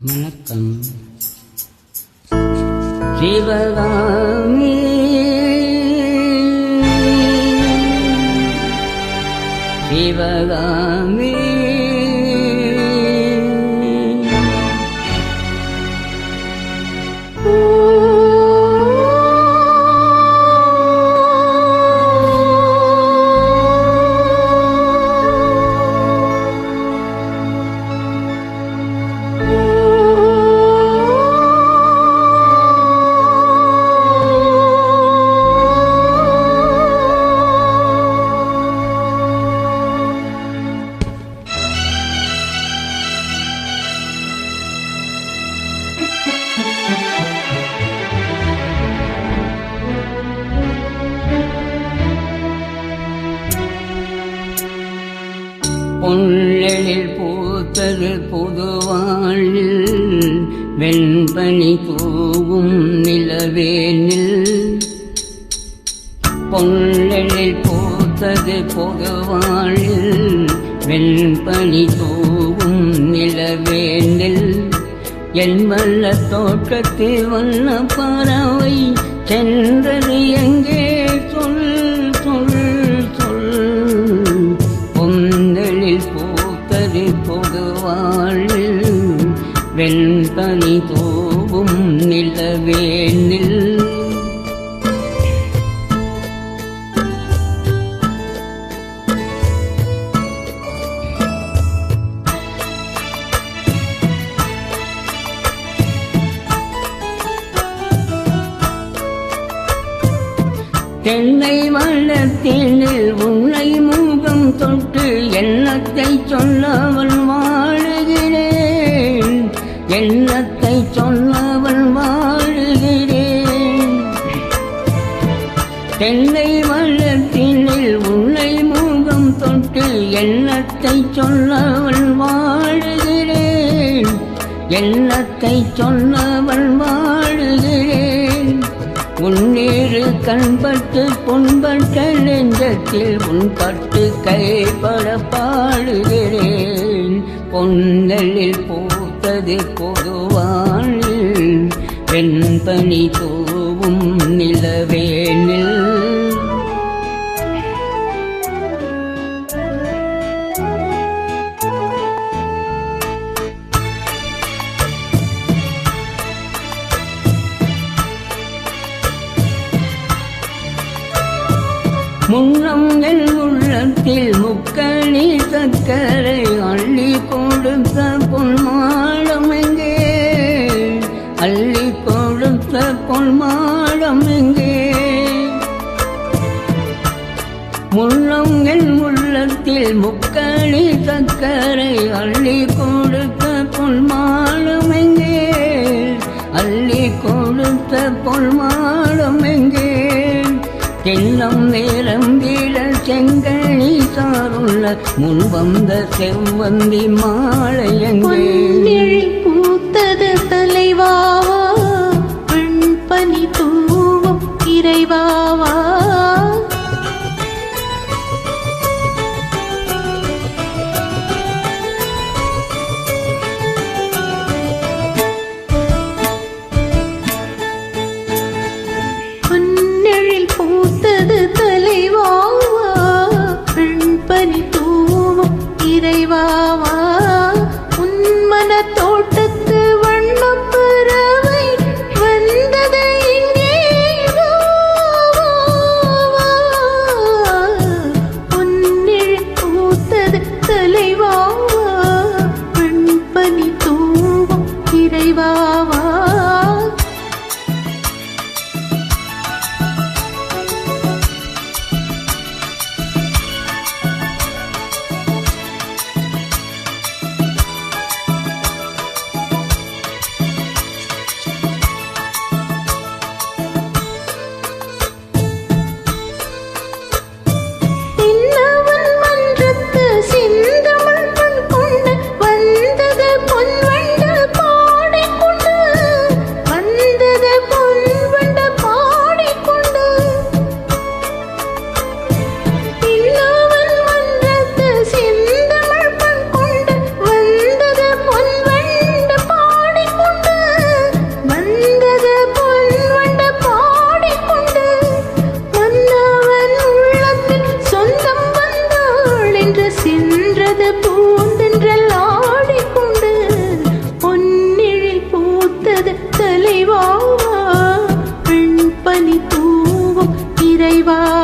வணக்கம். சிவகாமி. சிவகாமி. பொன்னெழில் பூத்தது பொதுவாழில் வெண்பனி தூவும் நிலவேனில் பொன்னெழில் பூத்தது பொதுவாழில் வெண்பனி தூவும் நிலவேனில் என் வல்ல தோட்டத்தில் வண்ண பறவை சென்ற தூவும் நிலவேனில். தென்னை வள்ளத்தேனில் உன்னை மூகம் தொட்டு எண்ணத்தை சொன்னவன் வாழ எண்ணத்தை சொன்னவள் வாழ்கிறேன் தென்னை வள்ளத்தேனில் உன்னை முகம் தொட்டு எண்ணத்தை சொன்னவள் வாழ்கிறேன் எண்ணத்தை சொன்னவள் வாழ்கிறேன் உன்னீரு கண்பட்டு புண்பட்ட நெஞ்சத்தில் உன்பட்டு கைப்பட பாடுகிறேன். பொன்னலில் போ பூத்தது பொதுவானில் வெண்பனி தூவும் நிலவேனில். முன்னம் என் உள்ளத்தில் முக்கணி சக்கர முள்ளங்கள் உள்ளத்தில் முக்களி சக்கரை அள்ளி கொடுத்த பொன்மாலும் எங்கே? அள்ளி கொடுத்த பொன்மாலும் எங்கே? தெல்லம் நேரம்பிட செங்கனி சாருள்ள முன் வந்த செவ்வந்தி மாலை எங்கே? பூத்தது தலைவா Oh. இறைவா